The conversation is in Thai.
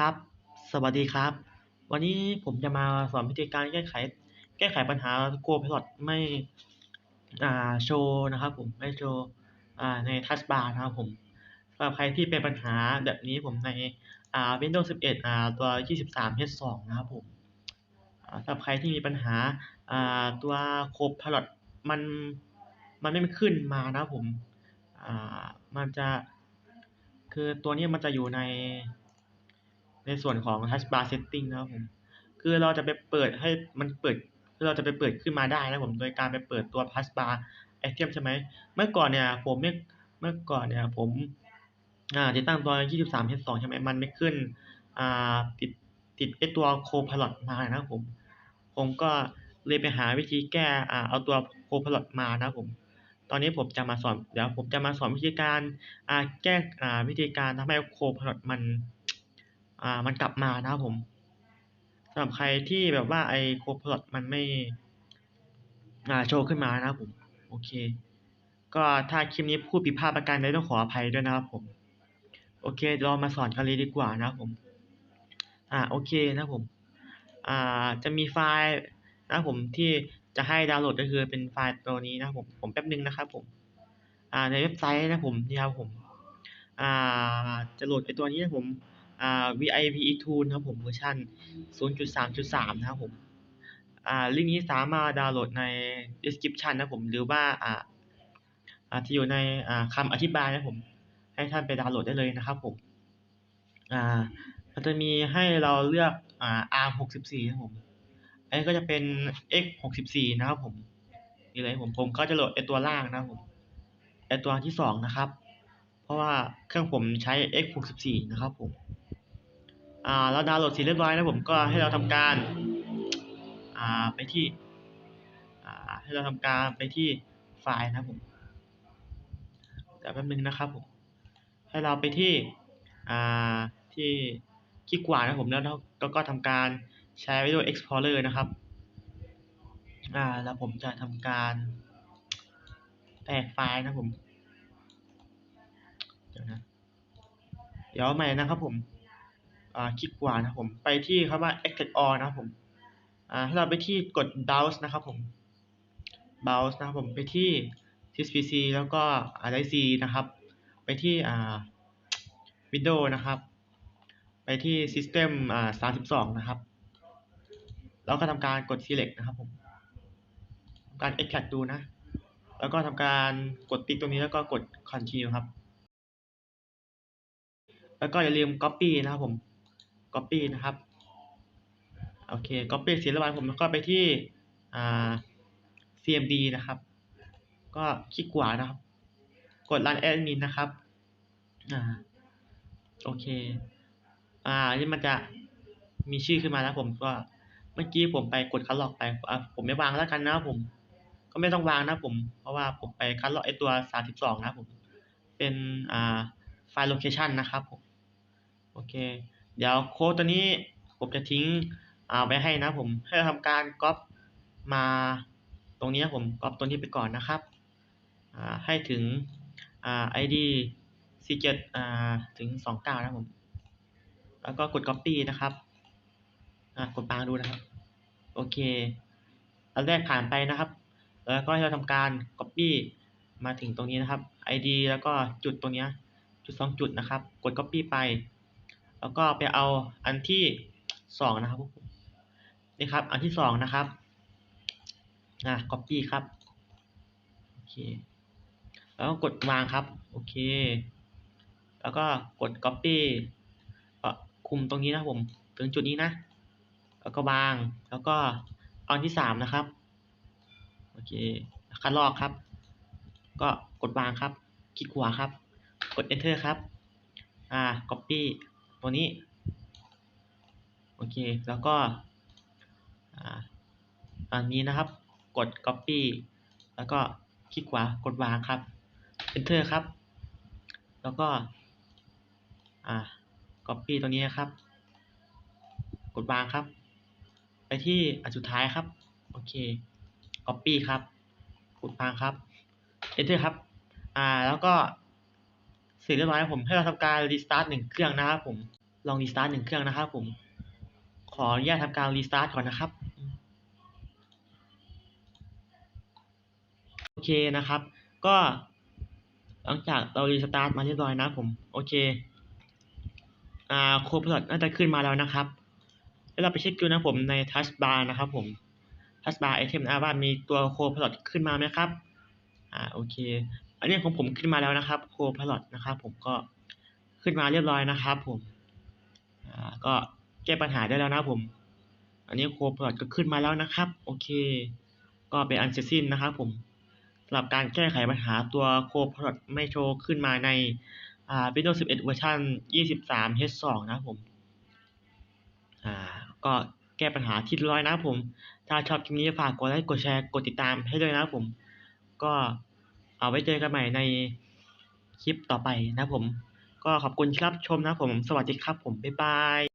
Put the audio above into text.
ครับ สวัสดีครับ วันนี้ผมจะมาสอนวิธีการแก้ไข แก้ไขปัญหา Copilot ไม่อ่าโชว์นะครับผมไม่โชว์อ่าใน Taskbar นะครับผมสำหรับใครที่เป็นปัญหาแบบนี้ผมในอ่า Windows 11อ่าตัว 23 H2 นะครับผมสำหรับใครที่มีปัญหาอ่าตัว Copilot มันมันไม่ขึ้นมานะครับผมอ่ามันจะคือตัวนี้มันจะอยู่ใน ในส่วนของ Taskbar Setting นะครับผม คือเราจะไปเปิดให้มันเปิด คือเราจะไปเปิดขึ้นมาได้นะครับผมโดยการไปเปิดตัว Taskbar Item ใช่ไหม เมื่อก่อนเนี่ยผมไม่เมื่อก่อนเนี่ยผมอ่าติดตั้งตัว 23 H2 ใช่ไหมมันไม่ขึ้นอ่าติดติดไอตัว Copilot มานะครับผม ผมก็เลยไปหาวิธีแก้อ่าเอาตัว Copilot มานะครับผมตอนนี้ผมจะมาสอนเดี๋ยวผมจะมาสอนวิธีการอ่าแก้อ่าวิธีการทำให้ Copilot มัน อ่ามันกลับมานะครับผมสำหรับใครที่แบบว่าไอ้ Copilot มันไม่อ่าโชว์ขึ้นมานะครับผม โอเค ก็ถ้าคลิปนี้พูดผิดพลาดประการใดต้องขออภัยด้วยนะครับผม โอเคเรามาสอนกันเลยดีกว่านะครับผม อ่าโอเคนะครับผม อ่าจะมีไฟล์นะครับผมที่จะให้ดาวน์โหลดก็คือเป็นไฟล์ตัวนี้นะครับผมผมแป๊บนึงนะครับผม อ่าในเว็บไซต์นะครับผมนี่ครับผม อ่าจะโหลดไอตัวนี้นะครับผม อ่า vipe tool นะครับผมเวอร์ชัน0.3.3 นะครับผม อ่า ลิงก์นี้สามารถดาวน์โหลดใน description นะครับผมหรือว่าอ่าอ่าจะอยู่ในอ่าคำอธิบายนะครับผม ให้ท่านไปดาวน์โหลดได้เลยนะครับผม อ่ามันจะมีให้เราเลือกอ่า ARM64 นะครับผม อันนี้ก็จะเป็น x64 นะครับผมนี่เลยผมผมก็จะโหลดไอตัวล่างนะครับผมไอตัวที่2นะครับ เพราะว่าเครื่องผมใช้ x64 นะครับผม อ่าเราดาวน์โหลดเสร็จเรียบร้อยแล้วผมก็ให้เราทำการอ่าไปที่อ่าให้เราทำการไปที่ไฟล์นะผมเดี๋ยวแป๊บหนึ่งนะครับผมให้เราไปที่อ่าที่คลิกขวานะผมแล้วเราก็ทำการใช้ Video Explorer นะครับอ่าแล้วผมจะทำการแตกไฟล์นะผม เดี๋ยวนะ เดี๋ยวใหม่นะครับผม คลิกขวานะครับผมไปที่คำว่า Extract All นะครับผมอ่าให้เราไปที่กด Browse นะครับผม Browse นะครับผมไปที่ TSPC แล้วก็ RIC นะครับ ไปที่อ่า Windows นะครับ ไปที่ System อ่า32 นะครับ แล้วก็ทำการกด Select นะครับผมทำการ Extract ดูนะ แล้วก็ทำการกดติ๊กตรงนี้แล้วก็กด Continue ครับ แล้วก็อย่าลืม Copy นะครับผม Copy นะครับ โอเค Copy เสร็จแล้วผมก็ไปที่อ่า CMD นะครับ ก็คลิกขวานะครับ กด Run Admin นะครับ อ่า โอเค อ่า นี่มันจะมีชื่อขึ้นมาแล้วผมก็ เมื่อกี้ผมไปกดคัดลอกไปอ่าผมไม่วางแล้วกันนะผม ก็ไม่ต้องวางนะผม เพราะว่าผมไปคัดลอกไอตัว 32 นะผม เป็น อ่า ไฟล์โลเคชันนะครับผม โอเค เดี๋ยวโค้ดตัวนี้ผมจะทิ้งเอาไว้ให้นะผมให้เราทำการก๊อปมาตรงนี้ผมก๊อปตัวนี้ไปก่อนนะครับให้ถึงอ่า ID 47อ่าถึง 29 นะครับผม แล้วก็กด Copy นะครับกดวางดูนะครับ โอเค อันแรกผ่านไปนะครับ แล้วก็ให้เราทำการ Copy มาถึงตรงนี้นะครับ ID แล้วก็จุดตรงนี้ จุด 2 จุดนะครับ กด Copy ไป แล้วก็ไปเอาอันที่2นะครับนี่ครับ อันที่2นะครับอ่า Copy ครับโอเคแล้วก็กดวางครับโอเค แล้วก็กด Copy คุมตรงนี้นะผม ถึงจุดนี้นะ แล้วก็วางแล้วก็อาอันที่3นะครับโอเคคัดลอกครับ ก็กดวางครับ คลิกขวาครับ กด Enter ครับ อ่า Copy ตัวนี้ โอเค แล้วก็อันนี้นะครับ กด Copy แล้วก็คลิกขวากดวางครับ Enter ครับ แล้วก็อ่า Copy ตัวนี้นะครับ กดวางครับ ไปที่อันสุดท้ายครับ โอเค Copy ครับ กดวางครับ Enter ครับ อ่า แล้วก็ ร็จเรียบร้อยแล้วผมให้เราทำการ Restart หนึ่งเครื่องนะครับผมลองรีสตาร์ทหนึ่งเครื่องนะครับผมขออนุญาตทำการรีสตาร์ทก่อนนะครับโอเคนะครับ ก็หลังจากเรารีสตาร์ทมาเรียบร้อยนะผมโอเคอ่าโคพลอตน่าจะขึ้นมาแล้วนะครับแล้วเราไปเช็คดูนะผมในทัชบาร์นะครับผมทัชบาร์ไอเทมนะว่ามีตัวโคพลอตขึ้นมาไหมครับอ่าโอเค อันนี้ของผมขึ้นมาแล้วนะครับโคพลอตนะครับ ผมก็ขึ้นมาเรียบร้อยนะครับ ผมก็แก้ปัญหาได้แล้วนะผม อันนี้โคพลอตก็ขึ้นมาแล้วนะครับ โอเค ก็เป็นอันเสร็จสิ้นนะครับ ผมสำหรับการแก้ไขปัญหาตัวโคพลอตไม่โชว์ขึ้นมาในอ่า Windows 11 เวอร์ชัน23 H2 นะครับผมอ่าก็แก้ปัญหาที่เรียบร้อยนะครับผม ถ้าชอบคลิปนี้ฝากกดไลค์กดแชร์กดติดตามให้ด้วยนะครับผม ก็ เอาไว้เจอกันใหม่ในคลิปต่อไปนะผม ก็ขอบคุณที่รับชมนะผม สวัสดีครับผม บ๊ายบาย